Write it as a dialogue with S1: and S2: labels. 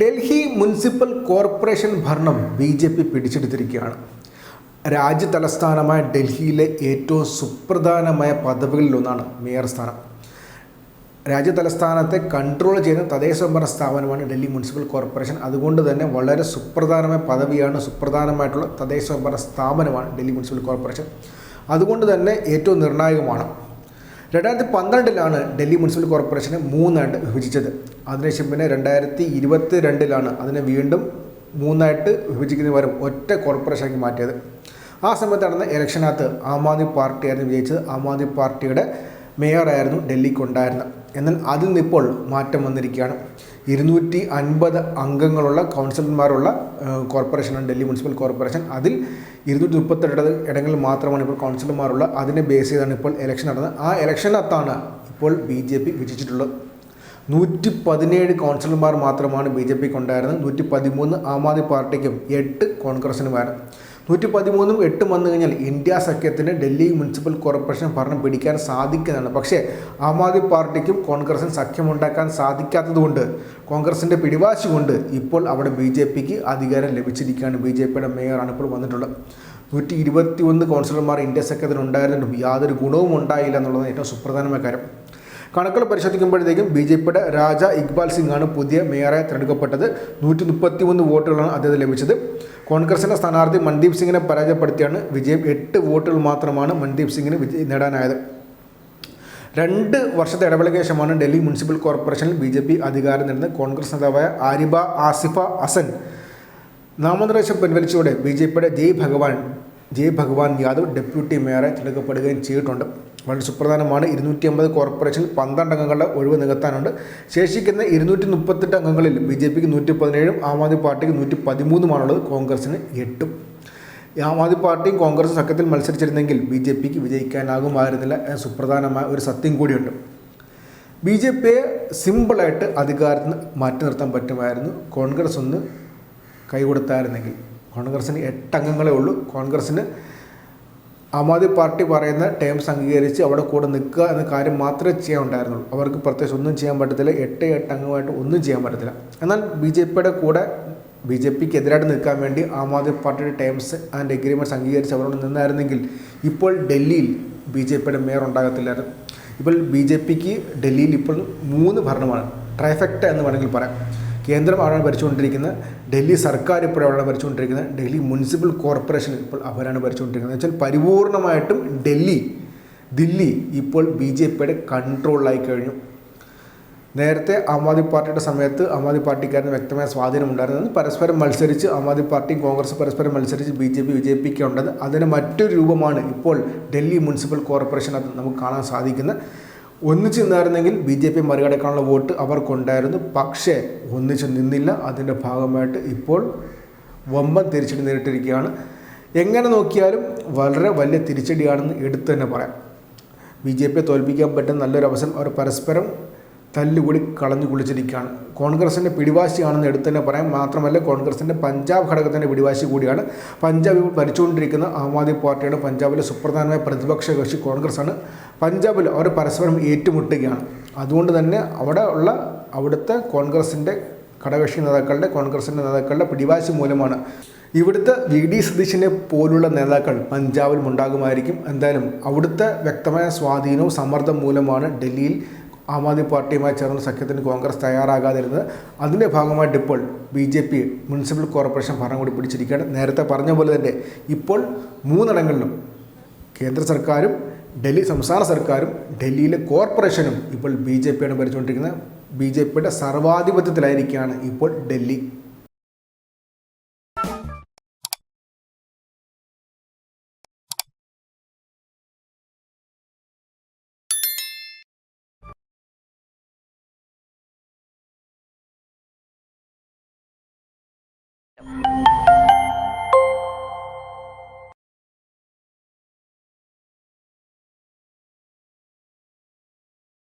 S1: Delhi municipal corporation ഭരണം B J P പിടിച്ചെടുത്തിരിക്കുകയാണ്. രാജ്യ തലസ്ഥാനമായ ഡൽഹിയിലെ ഏറ്റവും സുപ്രധാനമായ പദവികളിലൊന്നാണ് മേയർ സ്ഥാനം. രാജ്യ തലസ്ഥാനത്തെ കൺട്രോൾ ചെയ്യുന്ന തദ്ദേശ ഭരണ സ്ഥാപനമാണ് ഡൽഹി മുനിസിപ്പൽ കോർപ്പറേഷൻ. അതുകൊണ്ട് തന്നെ വളരെ സുപ്രധാനമായ പദവിയാണ് സുപ്രധാനമായിട്ടുള്ള തദ്ദേശ ഭരണ സ്ഥാപനമാണ് ഡൽഹി മുനിസിപ്പൽ കോർപ്പറേഷൻ. അതുകൊണ്ട് തന്നെ ഏറ്റവും നിർണായകമാണ് രണ്ടായിരത്തി പന്ത്രണ്ടിലാണ് ഡൽഹി മുനിസിപ്പൽ കോർപ്പറേഷനെ മൂന്നായിട്ട് വിഭജിച്ചത്. അതിനുശേഷം പിന്നെ രണ്ടായിരത്തി ഇരുപത്തി രണ്ടിലാണ് അതിനെ വീണ്ടും മൂന്നായിട്ട് വിഭജിക്കുന്നതിന് പകരം ഒറ്റ കോർപ്പറേഷനാക്കി മാറ്റിയത്. ആ സമയത്ത് നടന്ന ഇലക്ഷനകത്ത് ആം ആദ്മി പാർട്ടിയായിരുന്നു വിജയിച്ചത്. ആം ആദ്മി പാർട്ടിയുടെ മേയറായിരുന്നു ഡൽഹിക്ക് ഉണ്ടായിരുന്നത് എന്നാൽ അതിൽ നിന്നിപ്പോൾ മാറ്റം വന്നിരിക്കുകയാണ്. ഇരുന്നൂറ്റി അൻപത് അംഗങ്ങളുള്ള കൗൺസിലർമാരുള്ള കോർപ്പറേഷനാണ് ഡൽഹി മുനിസിപ്പൽ കോർപ്പറേഷൻ. അതിൽ ഇരുന്നൂറ്റി മുപ്പത്തെട്ട് ഇടങ്ങളിൽ മാത്രമാണ് ഇപ്പോൾ കൗൺസിലർമാരുള്ള. അതിനെ ബേസ് ചെയ്താണ് ഇപ്പോൾ ഇലക്ഷൻ നടന്നത്. ആ ഇലക്ഷനകത്താണ് ഇപ്പോൾ ബി ജെ പി വിജയിച്ചിട്ടുള്ളത്. നൂറ്റി പതിനേഴ് കൗൺസിലർമാർ മാത്രമാണ് ബി ജെ പിക്ക് ഉണ്ടായിരുന്നത്. നൂറ്റി പതിമൂന്ന് ആം ആദ്മി പാർട്ടിക്കും എട്ട് കോൺഗ്രസിനുമായിരുന്നു നൂറ്റി പതിമൂന്നും എട്ടും വന്നു കഴിഞ്ഞാൽ ഇന്ത്യ സഖ്യത്തിന് ഡൽഹി മുനിസിപ്പൽ കോർപ്പറേഷൻ ഭരണം പിടിക്കാൻ സാധിക്കുന്നതാണ്. പക്ഷേ ആം ആദ്മി പാർട്ടിക്കും കോൺഗ്രസിന് സഖ്യമുണ്ടാക്കാൻ സാധിക്കാത്തതുകൊണ്ട് കോൺഗ്രസിന്റെ പിടിവാശി കൊണ്ട് ഇപ്പോൾ അവിടെ ബി ജെ പിക്ക് അധികാരം ലഭിച്ചിരിക്കുകയാണ്. ബി ജെ പിയുടെ മേയറാണ് ഇപ്പോൾ വന്നിട്ടുള്ളത്. നൂറ്റി ഇരുപത്തി ഒന്ന് കൗൺസിലർമാർ ഇന്ത്യ സഖ്യത്തിന് ഉണ്ടായിരുന്നിട്ടും യാതൊരു ഗുണവും ഉണ്ടായില്ല എന്നുള്ളതാണ് ഏറ്റവും സുപ്രധാനമായ കാര്യം. കണക്കുകൾ പരിശോധിക്കുമ്പോഴത്തേക്കും ബി ജെ പിയുടെ രാജ ഇക്ബാൽ സിംഗ് ആണ് പുതിയ മേയറായി തിരഞ്ഞെടുക്കപ്പെട്ടത്. നൂറ്റി മുപ്പത്തി മൂന്ന് വോട്ടുകളാണ് അദ്ദേഹം ലഭിച്ചത്. കോൺഗ്രസിന്റെ സ്ഥാനാർത്ഥി മൻദീപ് സിംഗിനെ പരാജയപ്പെടുത്തിയാണ് വിജയം. എട്ട് വോട്ടുകൾ മാത്രമാണ് മൻദീപ് സിംഗിന് വിജയം നേടാനായത്. രണ്ട് വർഷത്തെ ഇടവേളയ്ക്ക് ശേഷമാണ് ഡൽഹി മുനിസിപ്പൽ കോർപ്പറേഷനിൽ ബി ജെ പി അധികാരം നേടുന്നത്. കോൺഗ്രസ് നേതാവായ ആരിബ ആസിഫ അസൻ നാമനിർദ്ദേശം പിൻവലിച്ചതോടെ ബി ജെ പിയുടെ ജയ് ഭഗവാൻ ജയ് ഭഗവാൻ യാദവ് ഡെപ്യൂട്ടി മേയറായി തിരഞ്ഞെടുക്കപ്പെടുകയും ചെയ്തിട്ടുണ്ട്. വളരെ സുപ്രധാനമാണ്. ഇരുന്നൂറ്റി അമ്പത് കോർപ്പറേഷനിൽ പന്ത്രണ്ട് അംഗങ്ങളുടെ ഒഴിവ് നികത്താനുണ്ട്. ശേഷിക്കുന്ന ഇരുന്നൂറ്റി മുപ്പത്തെട്ട് അംഗങ്ങളിൽ ബി ജെ പിക്ക് നൂറ്റി പതിനേഴും ആം ആദ്മി പാർട്ടിക്ക് നൂറ്റി പതിമൂന്നുമാണുള്ളത് കോൺഗ്രസിന് എട്ടും. ആം ആദ്മി പാർട്ടിയും കോൺഗ്രസ് സഖ്യത്തിൽ മത്സരിച്ചിരുന്നെങ്കിൽ ബി ജെ പിക്ക് വിജയിക്കാനാകുമായിരുന്നില്ല സുപ്രധാനമായ ഒരു സത്യം കൂടിയുണ്ട്. ബി ജെ പിയെ സിമ്പിളായിട്ട് അധികാരത്തിൽ നിന്ന് മാറ്റി നിർത്താൻ പറ്റുമായിരുന്നു. കോൺഗ്രസ് ഒന്ന് കൈകൊടുത്തായിരുന്നെങ്കിൽ. കോൺഗ്രസ്സിന് എട്ട് അംഗങ്ങളേ ഉള്ളൂ. കോൺഗ്രസ്സിന് ആം ആദ്മി പാർട്ടി പറയുന്ന ടേംസ് അംഗീകരിച്ച് അവിടെ കൂടെ നിൽക്കുക എന്ന കാര്യം മാത്രമേ ചെയ്യാൻ ഉണ്ടായിരുന്നുള്ളൂ. അവർക്ക് പ്രത്യേകിച്ച് ഒന്നും ചെയ്യാൻ പറ്റത്തില്ല. എട്ട് എട്ട് അംഗമായിട്ട് ഒന്നും ചെയ്യാൻ പറ്റത്തില്ല. എന്നാൽ ബി ജെ പിയുടെ കൂടെ ബി ജെ പിക്ക് എതിരായിട്ട് നിൽക്കാൻ വേണ്ടി ആം ആദ്മി പാർട്ടിയുടെ ടേംസ് ആൻഡ് എഗ്രിമെന്റ്സ് അംഗീകരിച്ച് അവരോട് നിന്നായിരുന്നെങ്കിൽ ഇപ്പോൾ ഡൽഹിയിൽ ബി ജെ പിയുടെ മേയർ ഉണ്ടാകത്തില്ലായിരുന്നു. ഇപ്പോൾ ബി ജെ പിക്ക് ഡൽഹിയിൽ ഇപ്പോൾ മൂന്ന് ഭരണമാണ്. ട്രൈഫെക്ട എന്ന് വേണമെങ്കിൽ പറയാം. കേന്ദ്രം അവരാണ് ഭരിച്ചുകൊണ്ടിരിക്കുന്നത്? ഡൽഹി സർക്കാർ ഇപ്പോൾ അവരാണ് ഭരിച്ചുകൊണ്ടിരിക്കുന്നത്? ഡൽഹി മുനിസിപ്പൽ കോർപ്പറേഷൻ ഇപ്പോൾ അവരാണ് ഭരിച്ചുകൊണ്ടിരിക്കുന്നത്. എന്ന് വെച്ചാൽ പരിപൂർണമായിട്ടും ഡൽഹി ദില്ലി ഇപ്പോൾ ബി ജെ പിയുടെ കൺട്രോളിലായി കഴിഞ്ഞു. നേരത്തെ ആം ആദ്മി പാർട്ടിയുടെ സമയത്ത് ആം ആദ്മി പാർട്ടിക്കാരന് വ്യക്തമായ സ്വാധീനം ഉണ്ടായിരുന്നത്. പരസ്പരം മത്സരിച്ച് ആം ആദ്മി പാർട്ടിയും കോൺഗ്രസ് പരസ്പരം മത്സരിച്ച് ബി ജെ പി വിജയിപ്പിക്കേണ്ടത് അതിന് മറ്റൊരു രൂപമാണ് ഇപ്പോൾ ഡൽഹി മുനിസിപ്പൽ കോർപ്പറേഷൻ അത് നമുക്ക് കാണാൻ സാധിക്കുന്നത്. ഒന്നിച്ച് നിന്നായിരുന്നെങ്കിൽ ബി ജെ പി മറികടക്കാനുള്ള വോട്ട് അവർക്കുണ്ടായിരുന്നു. പക്ഷേ ഒന്നിച്ച് നിന്നില്ല. അതിന്റെ ഭാഗമായിട്ട് ഇപ്പോൾ വമ്പൻ തിരിച്ചടി നേരിട്ടിരിക്കുകയാണ്. എങ്ങനെ നോക്കിയാലും വളരെ വലിയ തിരിച്ചടിയാണെന്ന് എടുത്തു തന്നെ പറയാം. ബി ജെ പിയെ തോൽപ്പിക്കാൻ പറ്റുന്ന നല്ലൊരു അവസരം അവർ പരസ്പരം തല്ലുകൂടി കളഞ്ഞു കുളിച്ചിരിക്കുകയാണ്. കോൺഗ്രസിന്റെ പിടിവാശിയാണെന്ന് എടുത്തു തന്നെ പറയാം. മാത്രമല്ല കോൺഗ്രസിന്റെ പഞ്ചാബ് ഘടകത്തിന്റെ പിടിവാശി കൂടിയാണ്. പഞ്ചാബ് ഇപ്പോൾ ഭരിച്ചുകൊണ്ടിരിക്കുന്ന ആം ആദ്മി പാർട്ടിയുടെ പഞ്ചാബിലെ സുപ്രധാനമായ പ്രതിപക്ഷ കക്ഷി കോൺഗ്രസ്സാണ്. പഞ്ചാബിൽ അവർ പരസ്പരം ഏറ്റുമുട്ടുകയാണ്. അതുകൊണ്ട് തന്നെ അവിടെ ഉള്ള അവിടുത്തെ കോൺഗ്രസിന്റെ ഘടകകക്ഷി നേതാക്കളുടെ കോൺഗ്രസിന്റെ നേതാക്കളുടെ പിടിവാശി മൂലമാണ് ഇവിടുത്തെ വി ഡി സതീശിനെ പോലുള്ള നേതാക്കൾ പഞ്ചാബിൽ ഉണ്ടാകുമായിരിക്കും. എന്തായാലും അവിടുത്തെ വ്യക്തമായ സ്വാധീനവും സമ്മർദ്ദം മൂലമാണ് ഡൽഹിയിൽ ആം ആദ്മി പാർട്ടിയുമായി ചേർന്ന സഖ്യത്തിന് കോൺഗ്രസ് തയ്യാറാകാതിരുന്നത്. അതിന്റെ ഭാഗമായിട്ട് ഇപ്പോൾ B J P municipal corporation ഭരണം കൂടി പിടിച്ചിരിക്കുകയാണ്. നേരത്തെ പറഞ്ഞ പോലെ തന്നെ ഇപ്പോൾ മൂന്നിടങ്ങളിലും കേന്ദ്ര സർക്കാരും ഡൽഹി സംസ്ഥാന സർക്കാരും ഡൽഹിയിലെ കോർപ്പറേഷനും ഇപ്പോൾ ബി ജെ പിയാണ് ഭരിച്ചുകൊണ്ടിരിക്കുന്നത്. ബി ജെ പിയുടെ സർവാധിപത്യത്തിലായിരിക്കുകയാണ് ഇപ്പോൾ ഡൽഹി.